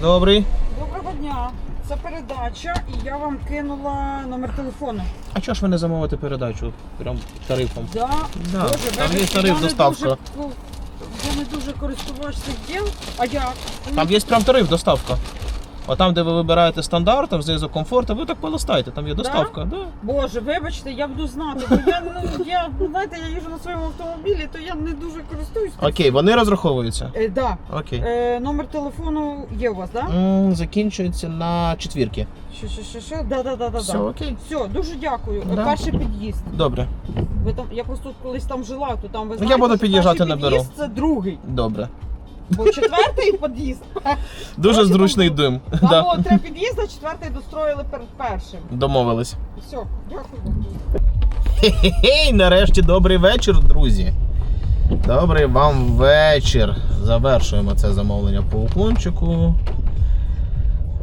Добрий. Доброго дня. Це передача, і я вам кинула номер телефону. А чого ж ви не замовите передачу прям тарифом? Да. Да, Боже, там вибачте, є тариф я не доставка. дуже ко- Я не дуже користувач цих діл. А як? Там є прям тариф доставка. А там, де ви вибираєте стандарт, там знизу комфорт, ви так полистайте, там є доставка. Да? Боже, вибачте, я буду знати. Бо я, ну, я, знаєте, я їжджу на своєму автомобілі, то я не дуже користуюсь. Окей, вони розраховуються. Е, да. Окей. Е, номер телефону є у вас, так? Да? М, Закінчується на четвірки. Що, що, що, що? Да, да, да, да, Все, да. окей. Все, дуже дякую. Да. Перший під'їзд. Добре, Ви там, я просто колись там жила, то там ви Ну, знаєте, я буду що під'їжджати, наберу. під'їзд це другий. добре. Бо четвертий під'їзд. Дуже Коротше, зручний там дим. Там Да. було три під'їзди, четвертий достроїли перед першим. Домовились. Все, дякую вам. Хе-хе-хей, нарешті добрий вечір, друзі. Добрий вам вечір. Завершуємо це замовлення по уклончику.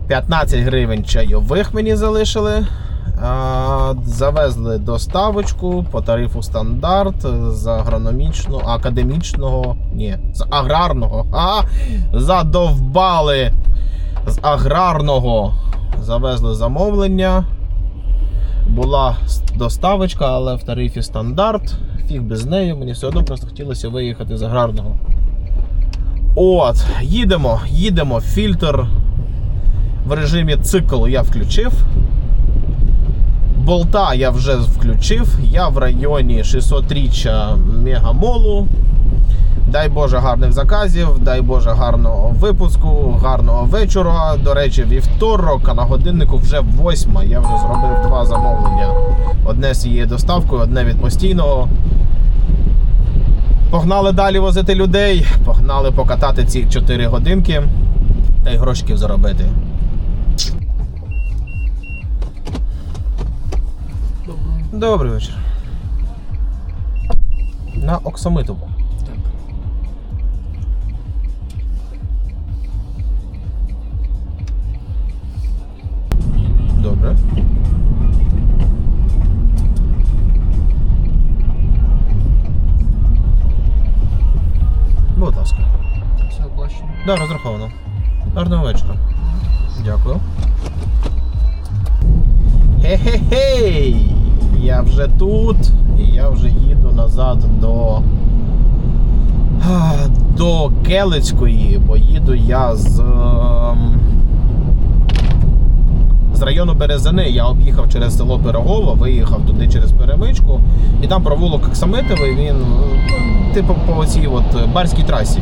15 гривень чайових мені залишили. А, завезли доставочку по тарифу стандарт з агрономічного, академічного, ні, з аграрного. А, задовбали з аграрного. Завезли замовлення. Була доставочка, але в тарифі стандарт. Фіг без неї, мені все одно просто хотілося виїхати з аграрного. От, їдемо, їдемо. Фільтр в режимі цикл я включив. Болта я вже включив. Я в районі 600-річчя мегамолу. Дай Боже гарних заказів, дай Боже гарного випуску, гарного вечора. До речі, вівторок, а на годиннику вже восьма. Я вже зробив два замовлення. Одне з її доставкою, одне від постійного. Погнали далі возити людей, погнали покатати ці 4 годинки та й грошиків заробити. Добрий вечір. На Оксамитову. Добре. Будь ласка. Все оплачено. Да, розраховано. Гарного вечора. Дякую. Хе-хе-хей! Я вже тут, і я вже їду назад до. До Келицької, бо їду я з. ем, З району Березани я об'їхав через село Пирогово, виїхав туди через перемичку, і там провулок Оксамитовий, він ну, типу по цій от барській трасі.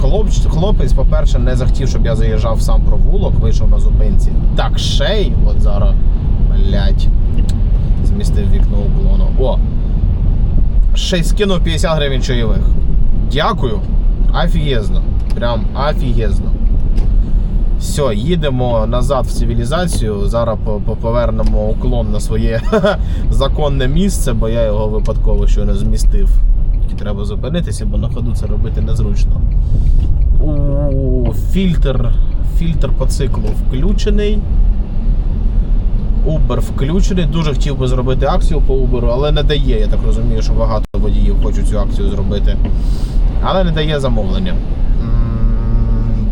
Хлопч, хлопець, по-перше, не захотів, щоб я заїжджав сам провулок, вийшов на зупинці. Так ще й, от зараз, блядь, змістив вікно уклону. О! Ще й скинув 50 гривень чайових. Дякую. Офігезно. Прям офігезно. Все, їдемо назад в цивілізацію. Зараз по- по- повернемо уклон на своє законне місце, бо я його випадково щойно змістив. Тільки треба зупинитися, бо на ходу це робити незручно. У фільтр, фільтр по циклу включений. Uber включений. Дуже хотів би зробити акцію по Uber, але не дає. Я так розумію, що багато водіїв хочуть цю акцію зробити. Але не дає замовлення.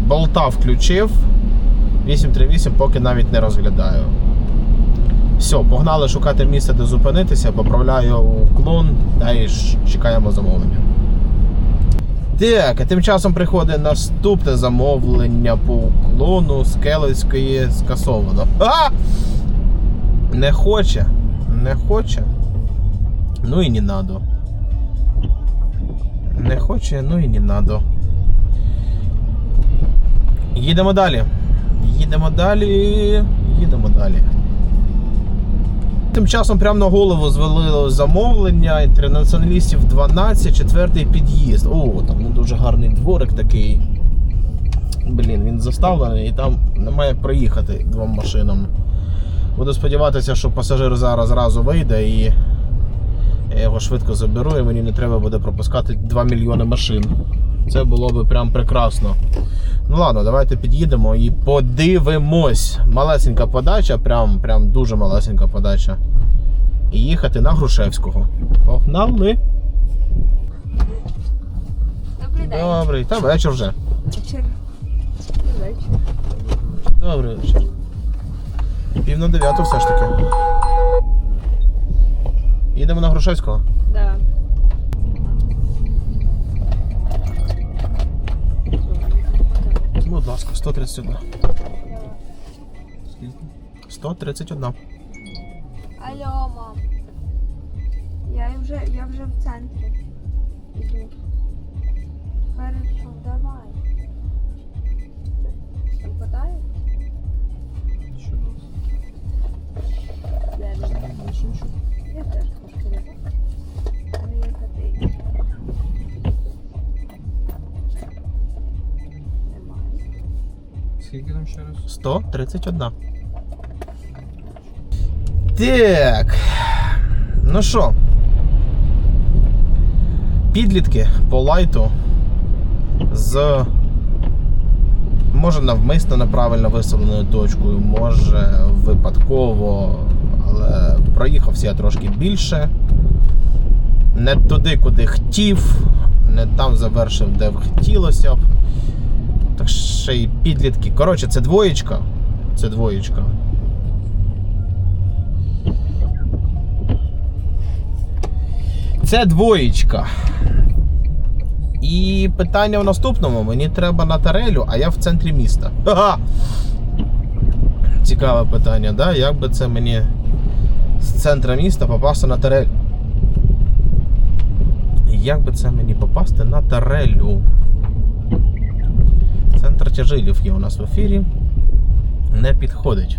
Болта включив. 838 поки навіть не розглядаю. Все, погнали шукати місце, де зупинитися, поправляю уклон та ш- чекаємо замовлення. Так, тим часом приходить наступне замовлення по уклону з Келицької скасовано. А! Не хоче. Не хоче. Ну і не надо. Не хоче, ну і не надо. Їдемо далі. Їдемо далі. Їдемо далі. Тим часом прямо на голову звалило замовлення інтернаціоналістів 12, четвертий під'їзд. О, там не дуже гарний дворик такий. Блін, він заставлений і там немає проїхати двом машинам. Буду сподіватися, що пасажир зараз зразу вийде і я його швидко заберу, і мені не треба буде пропускати 2 мільйони машин. Це було би прям прекрасно. Ну ладно, давайте під'їдемо і подивимось. Малесенька подача, прям, прям дуже малесенька подача. І їхати на Грушевського. Погнали. Добрий день. Добрий, та вечір вже. Вечір. вечір. Добрий вечір. Пів на дев'яту все ж таки. Їдемо на Грушевського. Да. Будь ласка, 131. Скільки? 131. Алло, мам. Я вже, я вже в центрі. Іду. Хорошо, давай. Там хватає? Хочу рибу. Але. Немає. Скільки там ще раз? 131. Так. Ну що? Підлітки по лайту з може навмисно неправильно виставленою точкою, може випадково, проїхався я трошки більше. Не туди, куди хотів, не там завершив, де б хотілося б. Так ще й підлітки. Коротше, це двоєчка. Це двоєчка. Це двоєчка. І питання в наступному: мені треба на тарелю, а я в центрі міста. Ха-ха! Цікаве питання, да? Як би це мені з центра міста попасти на тарель? Як би це мені попасти на тарелю? Центр тяжилів є у нас в ефірі. Не підходить.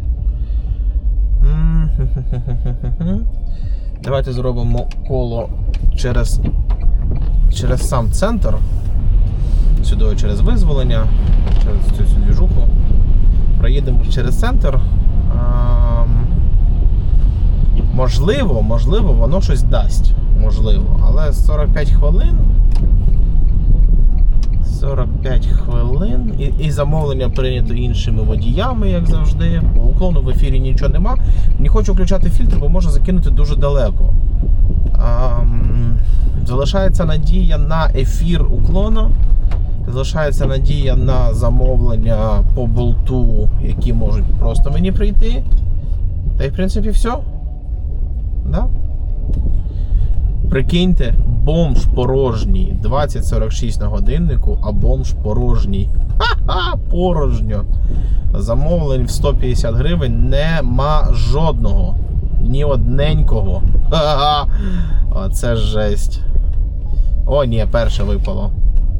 Давайте зробимо коло через, через сам центр. Сюди через визволення, через цю всю двіжуху. Проїдемо через центр. Можливо, можливо, воно щось дасть. Можливо. Але 45 хвилин 45 хвилин. І, і замовлення прийнято іншими водіями, як завжди. По уклону в ефірі нічого нема. Не хочу включати фільтр, бо може закинути дуже далеко. Ам, залишається надія на ефір уклона. Залишається надія на замовлення по болту, які можуть просто мені прийти. Та й в принципі все. Да? Прикиньте, бомж порожній. 20.46 на годиннику, а бомж порожній. Ха-ха, порожньо. Замовлень в 150 гривень нема жодного. Ні одненького. Ха-ха. Оце жесть. О, ні, перше випало.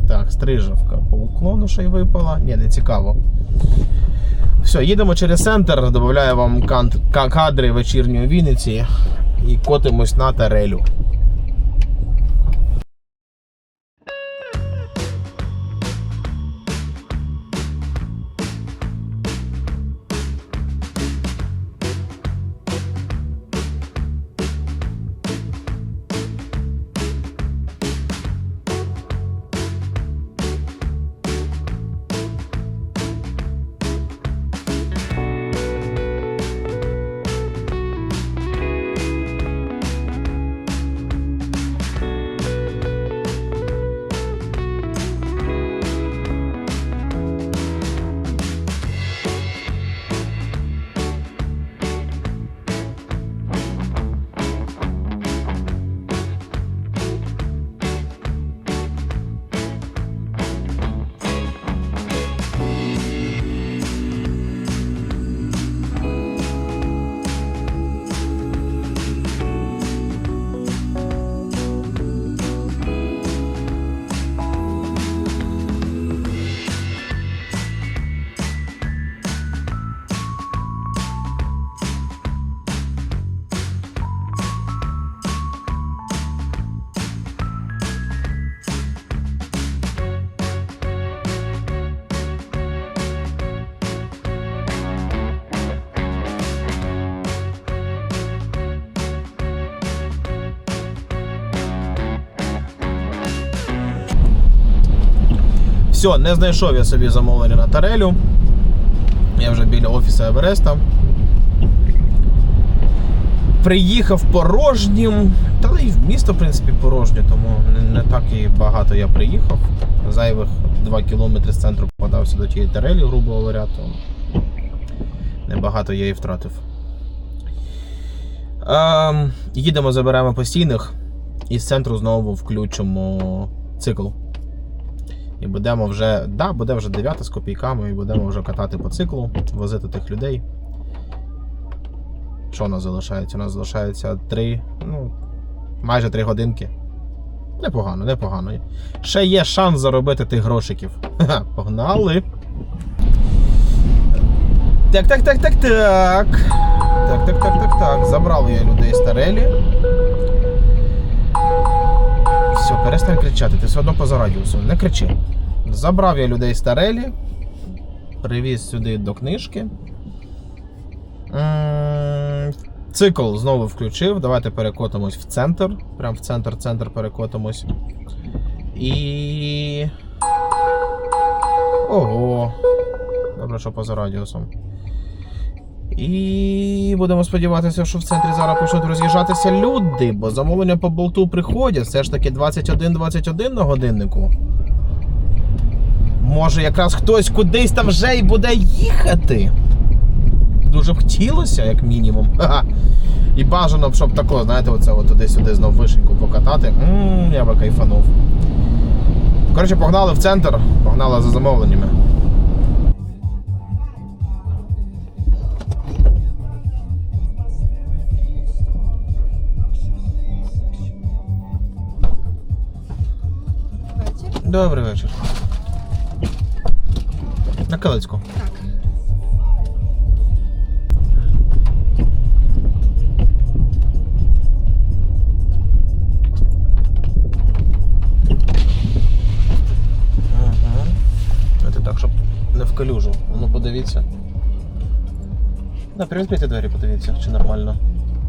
Так, стрижавка. По уклону ще й випала. Ні, не цікаво. Все, їдемо через центр, додаю вам кадри вечірньої Вінниці і котимось на тарелю. Все, не знайшов я собі замовлення на тарелю. Я вже біля офісу Евереста. Приїхав порожнім. Та в місто, в принципі, порожнє, тому не, так і багато я приїхав. Зайвих 2 кілометри з центру подався до тієї тарелі, грубо говоря, то небагато я і втратив. Ем, їдемо, заберемо постійних і з центру знову включимо цикл. І будемо вже, да, буде вже 9 з копійками, і будемо вже катати по циклу, возити тих людей. Що у нас залишається? У нас залишається 3, ну, майже 3 годинки. Непогано, непогано. Ще є шанс заробити тих грошиків. Ха, погнали. Так, так, так, так, так. Так, так, так, так, так. Забрав я людей з тарелі. Все, перестань кричати, ти все одно поза радіусом. Не кричи. Забрав я людей з тарелі. Привіз сюди до книжки. Цикл знову включив. Давайте перекотимось в центр. Прям в центр, центр перекотимось. І. Ого. Добре, що поза радіусом. І будемо сподіватися, що в центрі зараз почнуть роз'їжджатися люди, бо замовлення по болту приходять. Все ж таки 21-21 на годиннику. Може, якраз хтось кудись там вже й буде їхати. Дуже б хотілося, як мінімум. Ха-ха. І бажано, б, щоб тако, знаєте, оце от туди-сюди знов вишеньку покатати. Ммм, я би кайфанув. Коротше, погнали в центр, погнали за замовленнями. Добрий вечір. На Калицьку. Так. Ага. Це так, щоб не в калюжу. Ну подивіться. Да, привідкрийте двері, подивіться, чи нормально.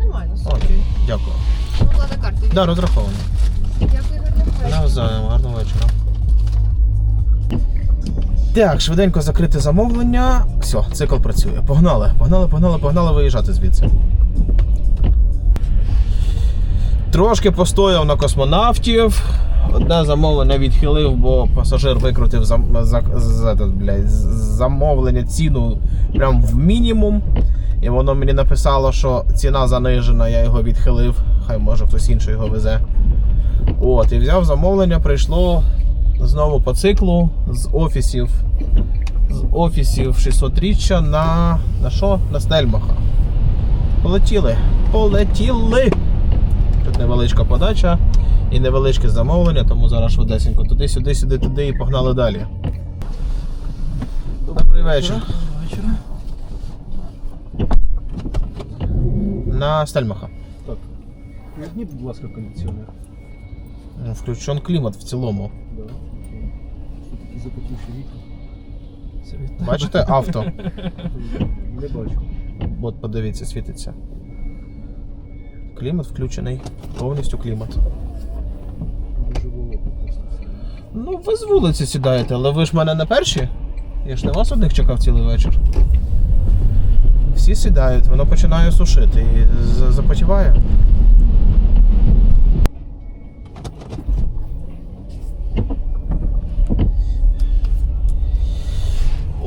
Нормально. Окей, дякую. Поклада карту. Да, розраховано. Дякую, гарного вечора. Навзаєм, гарного вечора. Так, швиденько закрити замовлення. Все, цикл працює. Погнали, погнали, погнали, погнали виїжджати звідси. Трошки постояв на космонавтів. Одне замовлення відхилив, бо пасажир викрутив зам... за... за... блядь, замовлення ціну прям в мінімум. І воно мені написало, що ціна занижена, я його відхилив. Хай може хтось інший його везе. От, і взяв замовлення, прийшло знову по циклу з офісів. З офісів 600-річчя на. на що? На Стельмаха. Полетіли. Полетіли! Тут невеличка подача і невеличке замовлення, тому зараз швидесенько туди, сюди, сюди, туди і погнали далі. Добрий вечір. На Стельмаха. Так. Візьміть, будь ласка, кондиціонер. Ну, Включен клімат в цілому. Да. Запотівші вікна? Це від тебе. Бачите авто? Не бачу. От подивіться, світиться. Клімат включений. Повністю клімат. Дуже волого просто. Ну, ви з вулиці сідаєте, але ви ж мене не перші. Я ж не вас одних чекав цілий вечір. Всі сідають, воно починає сушити і запотіває.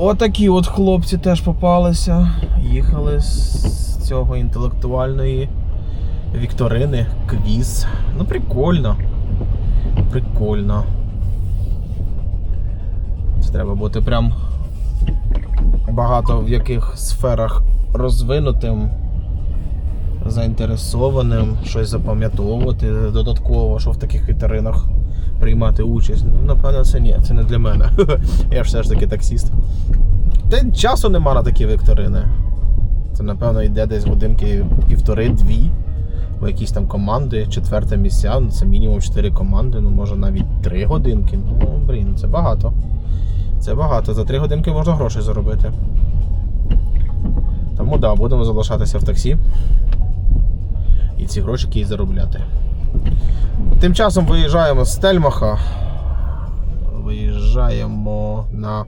Отакі от хлопці теж попалися. Їхали з цього інтелектуальної вікторини, квіз. Ну, прикольно. Прикольно. Це треба бути прям багато в яких сферах розвинутим, заінтересованим, щось запам'ятовувати додатково, що в таких вітеринах приймати участь. Ну, напевно, це ні, це не для мене. Я ж все ж таки таксіст. Та часу нема на такі вікторини. Це, напевно, йде десь годинки півтори-дві. Бо якісь там команди, четверте місця, ну це мінімум 4 команди, ну може навіть 3 годинки. Ну, блін, це багато. Це багато. За 3 годинки можна грошей заробити. Тому так, да, будемо залишатися в таксі. І ці грошики і заробляти. Тим часом виїжджаємо з Стельмаха. Виїжджаємо на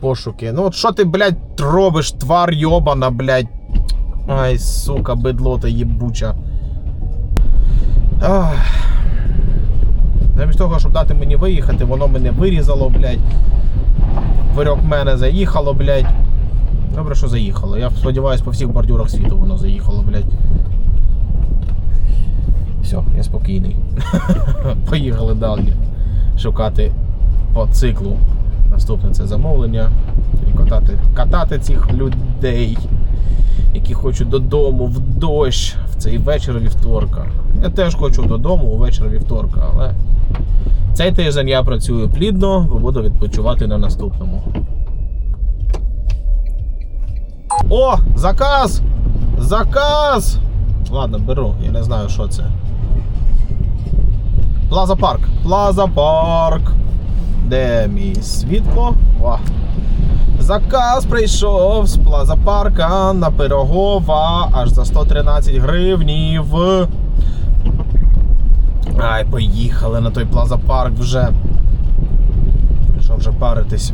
пошуки. Ну от що ти, блядь, робиш, твар йобана, блядь. Ай, сука, бидло та їбуча. Ах. Замість того, щоб дати мені виїхати, воно мене вирізало, блядь. поперек мене заїхало, блядь. Добре, що заїхало. Я сподіваюся, по всіх бордюрах світу воно заїхало, блядь. Все, я спокійний. Поїхали далі. Шукати по циклу. Наступне це замовлення. І катати, катати цих людей, які хочуть додому в дощ в цей вечір вівторка. Я теж хочу додому у вечір вівторка, але цей тиждень я працюю плідно, бо буду відпочивати на наступному. О, заказ! Заказ! Ладно, беру, я не знаю, що це. Плаза парк. Плаза парк. Де мій світло? О. Заказ прийшов з Плаза парка на Пирогова аж за 113 гривнів. Ай, поїхали на той Плаза парк вже. Що вже паритись?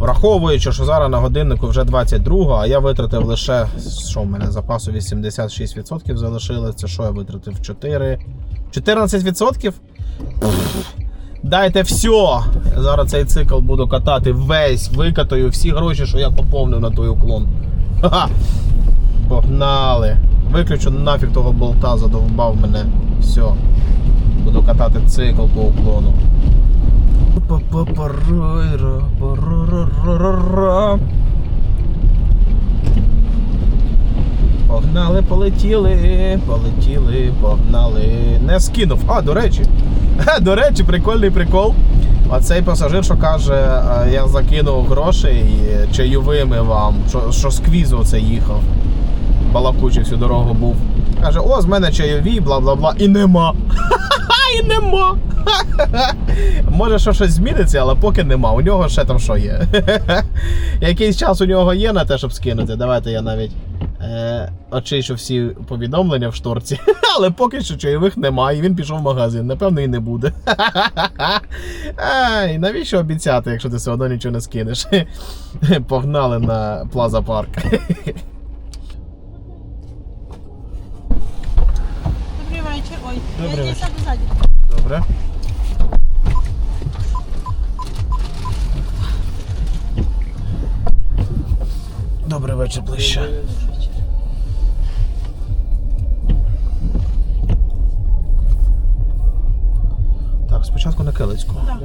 Враховуючи, що зараз на годиннику вже 22, а я витратив лише, що в мене запасу 86% залишилось. Це що я витратив? 4. 14%? Пф, Дайте все! Зараз цей цикл буду катати весь, викатаю всі гроші, що я поповнив на той уклон. Ха-ха! Погнали! Виключу нафіг того болта, задовбав мене. Все. Буду катати цикл по уклону. Погнали, полетіли, полетіли, погнали. Не скинув. А, до речі. До речі, прикольний прикол. Оцей пасажир, що каже, е, я закинув грошей чайовими вам, що, що квізу це їхав. Балакучий всю дорогу був. Каже, о, з мене чайові, бла бла бла. І нема. Ха-ха-ха. Може, що щось зміниться, але поки нема. У нього ще там що є. Якийсь час у нього є на те, щоб скинути. Давайте я навіть е, очищу всі повідомлення в шторці. Але поки що чайових немає, і він пішов в магазин. Напевно, і не буде. Ай, навіщо обіцяти, якщо ти все одно нічого не скинеш? Погнали на Плаза Парк. Добрий вечір. Ой, Добрий я вечір. Добре. Добрий вечір ближче. Так, спочатку на Келицьку. Так.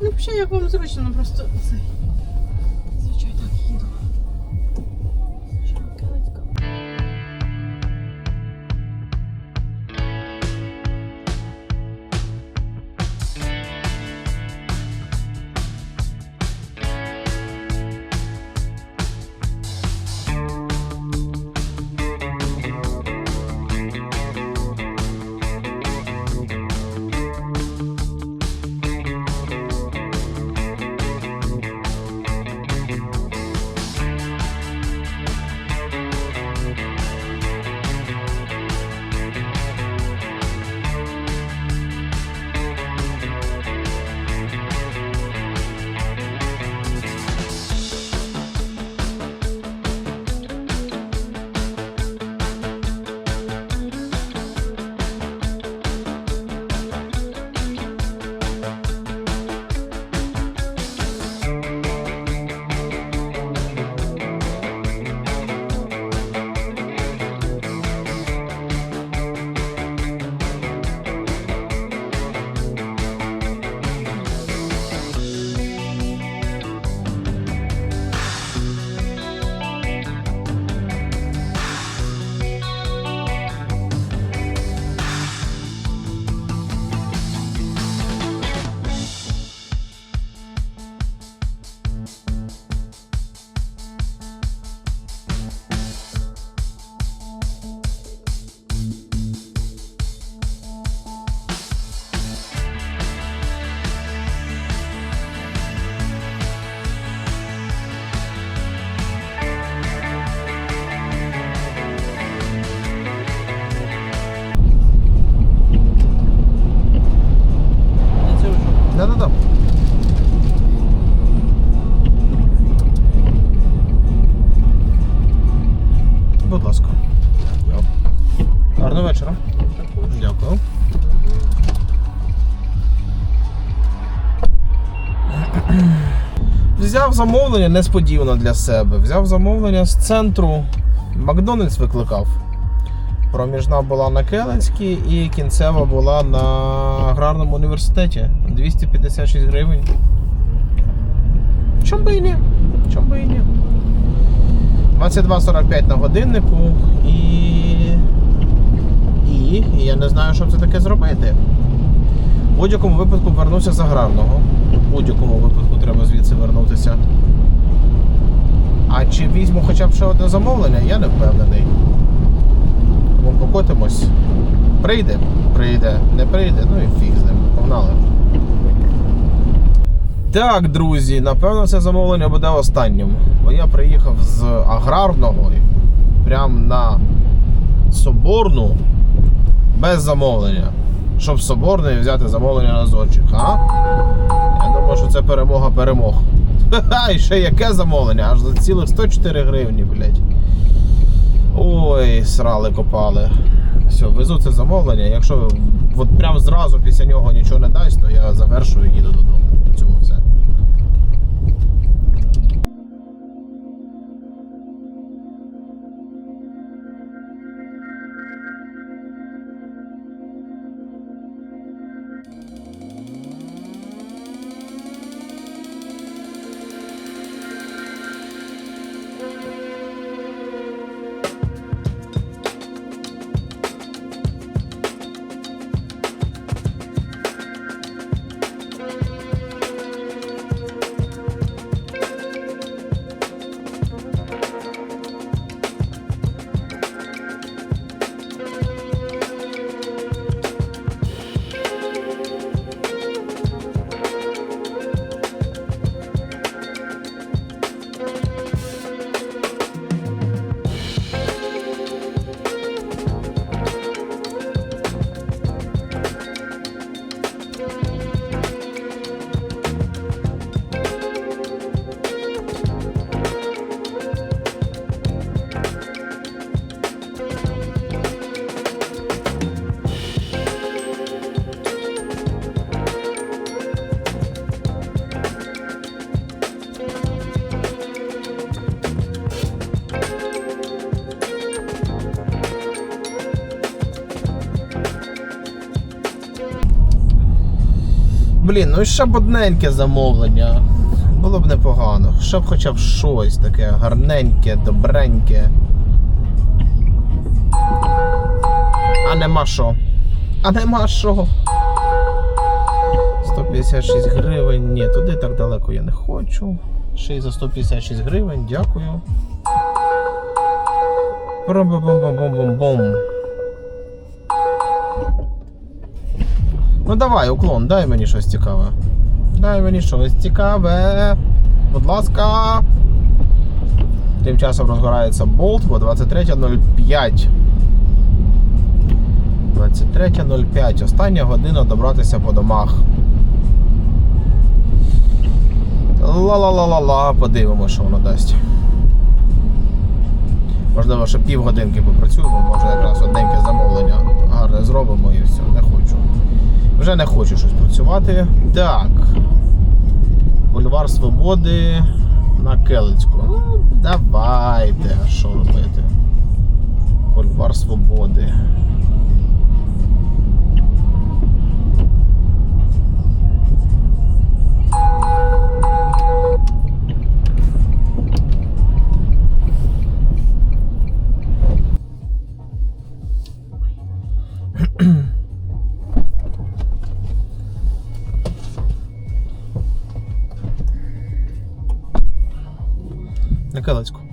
Ну, взагалі, як вам зручно, ну просто цей. будь ласка. Гарного вечора. Дякую. Взяв замовлення несподівано для себе. Взяв замовлення з центру. Макдональдс викликав. Проміжна була на Келецькій і кінцева була на аграрному університеті. 256 гривень. Чом би і ні? Чом би і ні? 22.45 на годиннику і. І, і я не знаю, що це таке зробити. В будь-якому випадку вернуся з аграрного. В будь-якому випадку треба звідси вернутися. А чи візьму хоча б ще одне замовлення, я не впевнений. Тому покотимось. Прийде, прийде, не прийде, ну і фіг з ним. Погнали. Так, друзі, напевно, це замовлення буде останнім. Бо я приїхав з аграрного і прям на Соборну без замовлення. Щоб з Соборної взяти замовлення на зончик, а? Я думаю, що це перемога перемог. Ха-ха, і ще яке замовлення? Аж за цілих 104 гривні, блядь. Ой, срали, копали. Все, везу це замовлення. Якщо от прям зразу після нього нічого не дасть, то я завершую і їду додому. На цьому все. Блін, ну і ще б одненьке замовлення. Було б непогано. Ще б хоча б щось таке гарненьке, добреньке. А нема що. А нема що. 156 гривень. Ні, туди так далеко я не хочу. Ще й за 156 гривень, дякую. Бом-бом-бом-бом-бом. Ну давай, уклон, дай мені щось цікаве. Дай мені щось цікаве. Будь ласка. Тим часом розгорається болт, бо 23.05. 23.05. Остання година добратися по домах. Ла-ла-ла-ла-ла, подивимося, що воно дасть. Можливо, ще півгодинки попрацюємо, може якраз одненьке замовлення гарне зробимо і все, не хочу. Вже не хочу щось працювати. Так. Бульвар Свободи на Келицьку. Ну, давайте. Що робити? Бульвар Свободи. На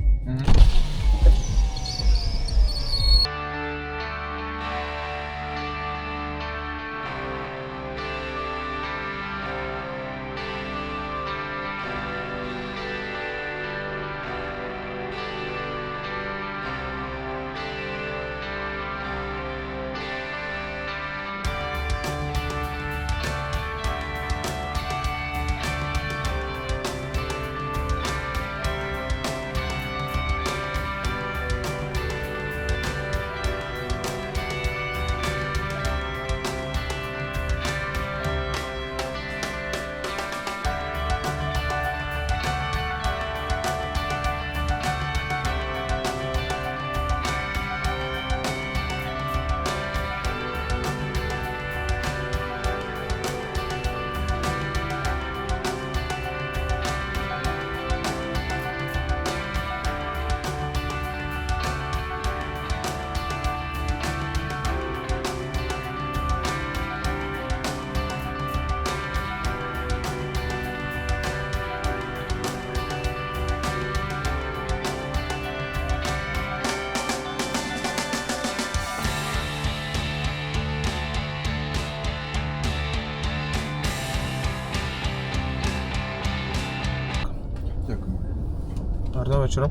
Гарного вечора.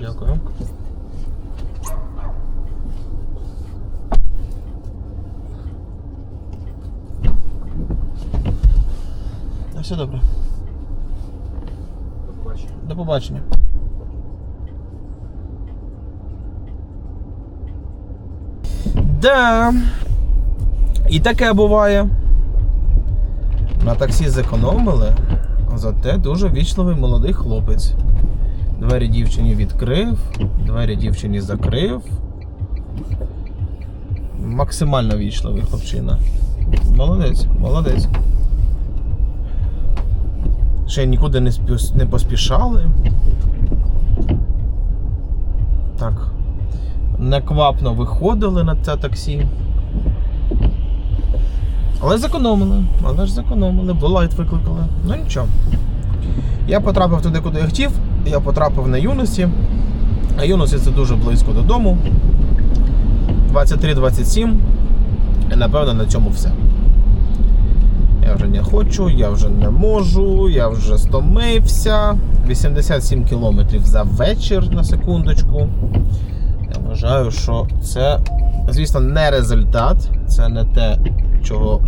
Дякую. На все добре. До побачення. До побачення. Да. І таке буває. На таксі зекономили, зате дуже вічливий молодий хлопець. Двері дівчині відкрив, двері дівчині закрив. Максимально вічливий хлопчина. Молодець, молодець. Ще нікуди не, спіс- не поспішали. Так. Неквапно виходили на це таксі. Але зекономили. Але ж зекономили, бо лайт викликали. Ну нічого. Я потрапив туди, куди я хотів. Я потрапив на юності. А юності це дуже близько додому. 23-27. І напевно на цьому все. Я вже не хочу, я вже не можу, я вже стомився. 87 кілометрів за вечір на секундочку. Я вважаю, що це, звісно, не результат. Це не те, чого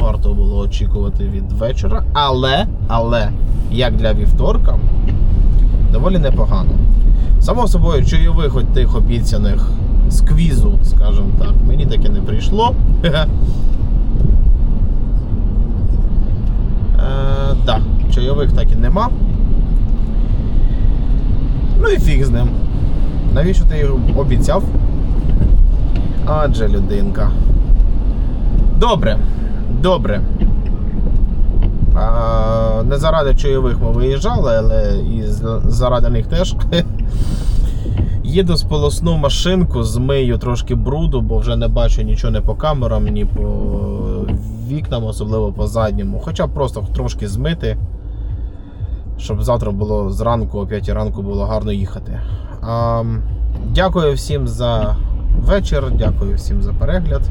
варто було очікувати від вечора. Але, але, як для вівторка, доволі непогано. Само собою, чайових хоч тих обіцяних з квізу, скажімо так, мені таке не прийшло. Е, да, чайових так і нема. Ну і фіг з ним. Навіщо ти його обіцяв? Адже людинка. Добре, добре. А, не заради чайових ми виїжджали, але і заради них теж. Їду сполосну машинку, змию трошки бруду, бо вже не бачу нічого не по камерам, ні по вікнам, особливо по задньому. Хоча просто трошки змити, щоб завтра було зранку, о 5 ранку було гарно їхати. А, дякую всім за вечір, дякую всім за перегляд.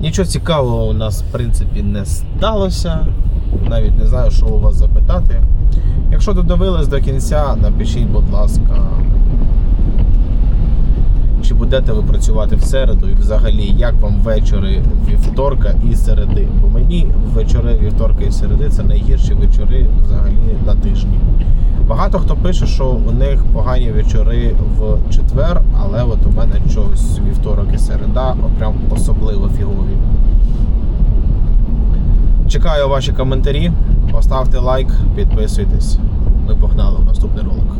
Нічого цікавого у нас, в принципі, не сталося. Навіть не знаю, що у вас запитати. Якщо додивились до кінця, напишіть, будь ласка, чи будете ви працювати в середу і взагалі як вам вечори вівторка і середи? Бо мені вечори вівторка і середи це найгірші вечори взагалі на тижні. Багато хто пише, що у них погані вечори в четвер, але от у мене чогось вівторок і середа прям особливо фігові. Чекаю ваші коментарі, поставте лайк, підписуйтесь. Ми погнали в наступний ролик.